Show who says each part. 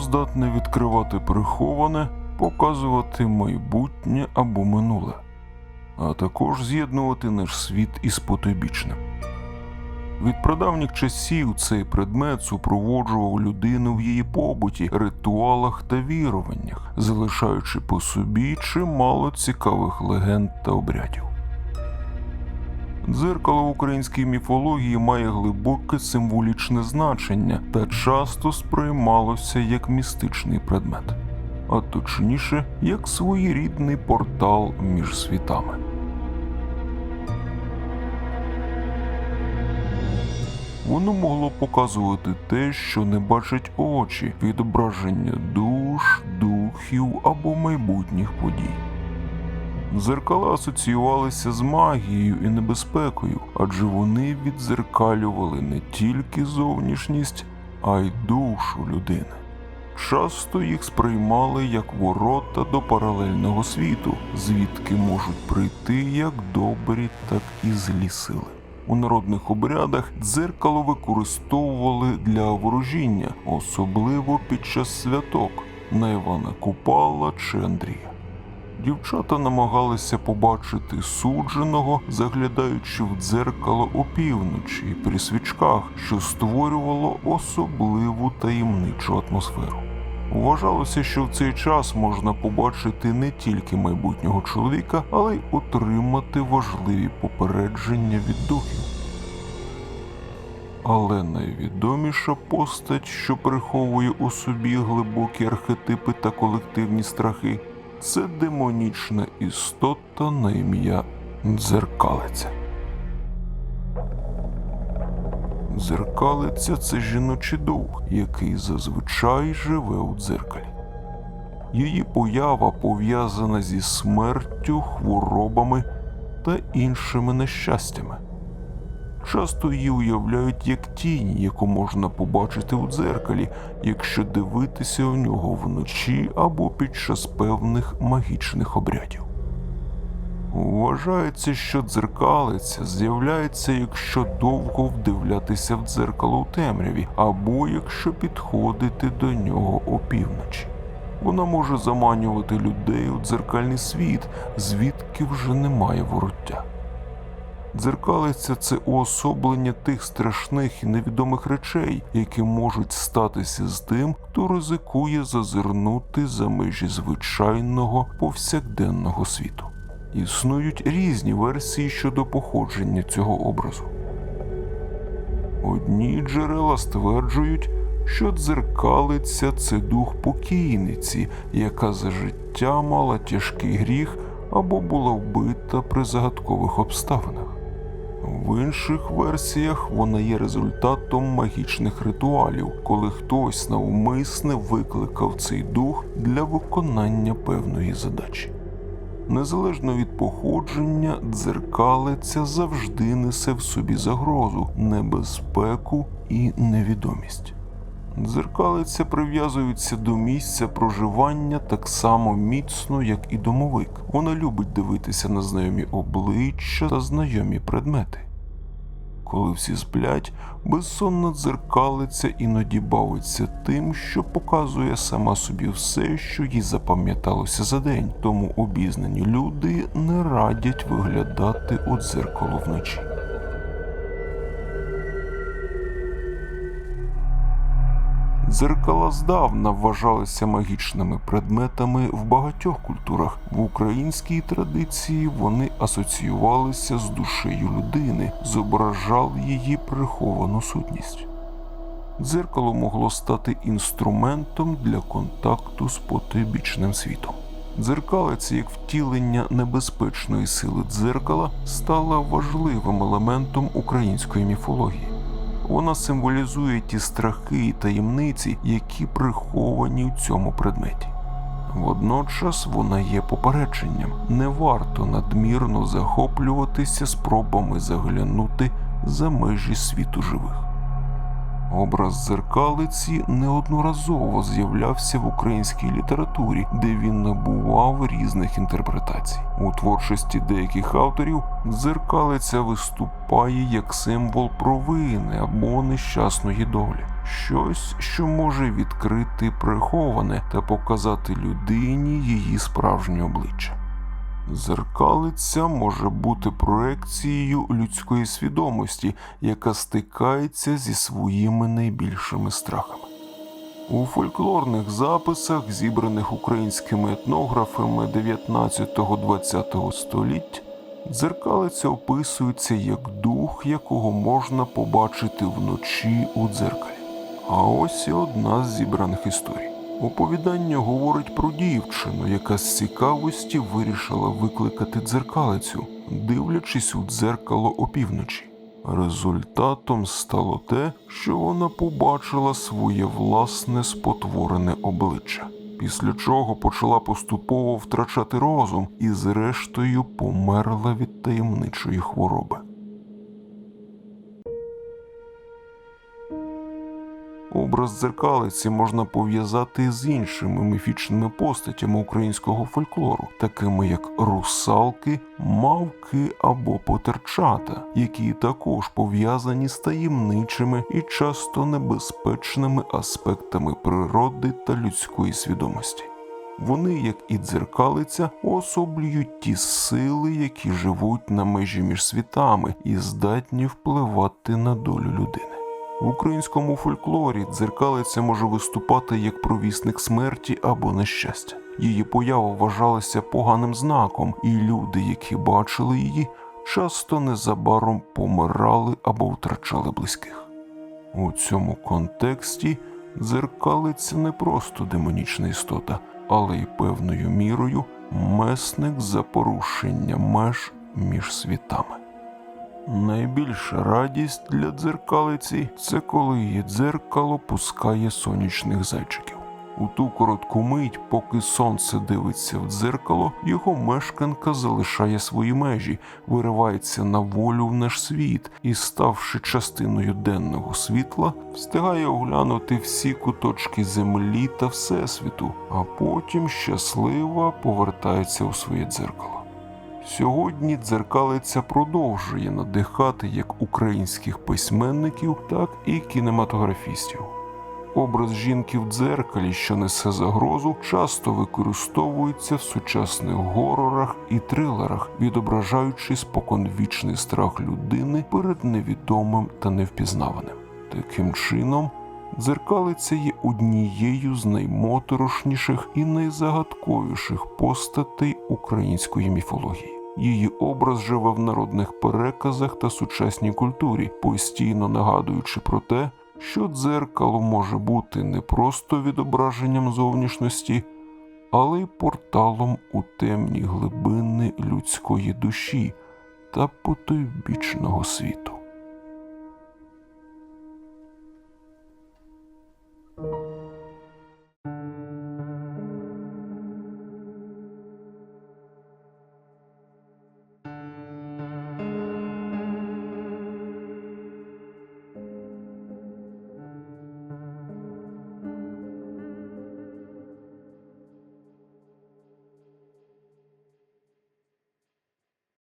Speaker 1: Здатне відкривати приховане, показувати майбутнє або минуле, а також з'єднувати наш світ із потойбічним. Від прадавніх часів цей предмет супроводжував людину в її побуті, ритуалах та віруваннях, залишаючи по собі чимало цікавих легенд та обрядів. Дзеркало в українській міфології має глибоке символічне значення та часто сприймалося як містичний предмет, а точніше, як своєрідний портал між світами. Воно могло показувати те, що не бачать очі, відображення душ, духів або майбутніх подій. Дзеркала асоціювалися з магією і небезпекою, адже вони віддзеркалювали не тільки зовнішність, а й душу людини. Часто їх сприймали як ворота до паралельного світу, звідки можуть прийти як добрі, так і злі сили. У народних обрядах дзеркало використовували для ворожіння, особливо під час святок на Івана Купала чи Андрія. Дівчата намагалися побачити судженого, заглядаючи в дзеркало опівночі при свічках, що створювало особливу таємничу атмосферу. Вважалося, що в цей час можна побачити не тільки майбутнього чоловіка, але й отримати важливі попередження від духів. Але найвідоміша постать, що приховує у собі глибокі архетипи та колективні страхи, це демонічна істота на ім'я Дзеркалиця. Дзеркалиця це жіночий дух, який зазвичай живе у дзеркалі. Її поява пов'язана зі смертю, хворобами та іншими нещастями. Часто її уявляють як тінь, яку можна побачити у дзеркалі, якщо дивитися в нього вночі або під час певних магічних обрядів. Вважається, що дзеркалиця з'являється, якщо довго вдивлятися в дзеркало у темряві, або якщо підходити до нього опівночі. Вона може заманювати людей у дзеркальний світ, звідки вже немає вороття. Дзеркалиця це уособлення тих страшних і невідомих речей, які можуть статися з тим, хто ризикує зазирнути за межі звичайного повсякденного світу. Існують різні версії щодо походження цього образу. Одні джерела стверджують, що дзеркалиця це дух покійниці, яка за життя мала тяжкий гріх або була вбита при загадкових обставинах. В інших версіях вона є результатом магічних ритуалів, коли хтось навмисне викликав цей дух для виконання певної задачі. Незалежно від походження, дзеркалиця завжди несе в собі загрозу, небезпеку і невідомість. Дзеркалиця прив'язується до місця проживання так само міцно, як і домовик. Вона любить дивитися на знайомі обличчя та знайомі предмети. Коли всі сплять, безсонна дзеркалиця іноді бавиться тим, що показує сама собі все, що їй запам'яталося за день, тому обізнані люди не радять виглядати у дзеркало вночі. Дзеркала здавна вважалися магічними предметами в багатьох культурах. В українській традиції вони асоціювалися з душею людини, зображали її приховану сутність. Дзеркало могло стати інструментом для контакту з потойбічним світом. Дзеркалиця, як втілення небезпечної сили дзеркала, стала важливим елементом української міфології. Вона символізує ті страхи і таємниці, які приховані в цьому предметі. Водночас вона є попередженням. Не варто надмірно захоплюватися спробами заглянути за межі світу живих. Образ дзеркалиці неодноразово з'являвся в українській літературі, де він набував різних інтерпретацій. У творчості деяких авторів дзеркалиця виступає як символ провини або нещасної долі, щось, що може відкрити приховане та показати людині її справжнє обличчя. Зеркалиця може бути проекцією людської свідомості, яка стикається зі своїми найбільшими страхами. У фольклорних записах, зібраних українськими етнографами 19-20 століть, дзеркалиця описується як дух, якого можна побачити вночі у дзеркалі. А ось і одна з зібраних історій. Оповідання говорить про дівчину, яка з цікавості вирішила викликати дзеркалицю, дивлячись у дзеркало опівночі. Результатом стало те, що вона побачила своє власне спотворене обличчя, після чого почала поступово втрачати розум і, зрештою, померла від таємничої хвороби. Образ дзеркалиці можна пов'язати з іншими міфічними постатями українського фольклору, такими як русалки, мавки або потерчата, які також пов'язані з таємничими і часто небезпечними аспектами природи та людської свідомості. Вони, як і дзеркалиця, уособлюють ті сили, які живуть на межі між світами і здатні впливати на долю людини. Українському фольклорі дзеркалиця може виступати як провісник смерті або нещастя. Її поява вважалася поганим знаком, і люди, які бачили її, часто незабаром помирали або втрачали близьких. У цьому контексті дзеркалиця не просто демонічна істота, але й певною мірою месник за порушення меж між світами. Найбільша радість для дзеркалиці це коли її дзеркало пускає сонячних зайчиків. У ту коротку мить, поки сонце дивиться в дзеркало, його мешканка залишає свої межі, виривається на волю в наш світ і, ставши частиною денного світла, встигає оглянути всі куточки землі та всесвіту, а потім щаслива повертається у своє дзеркало. Сьогодні дзеркалиця продовжує надихати як українських письменників, так і кінематографістів. Образ жінки в дзеркалі, що несе загрозу, часто використовується в сучасних горорах і трилерах, відображаючи споконвічний страх людини перед невідомим та невпізнаваним. Таким чином, дзеркалиця є однією з наймоторошніших і найзагадковіших постатей української міфології. Її образ живе в народних переказах та сучасній культурі, постійно нагадуючи про те, що дзеркало може бути не просто відображенням зовнішності, але й порталом у темні глибини людської душі та потойбічного світу.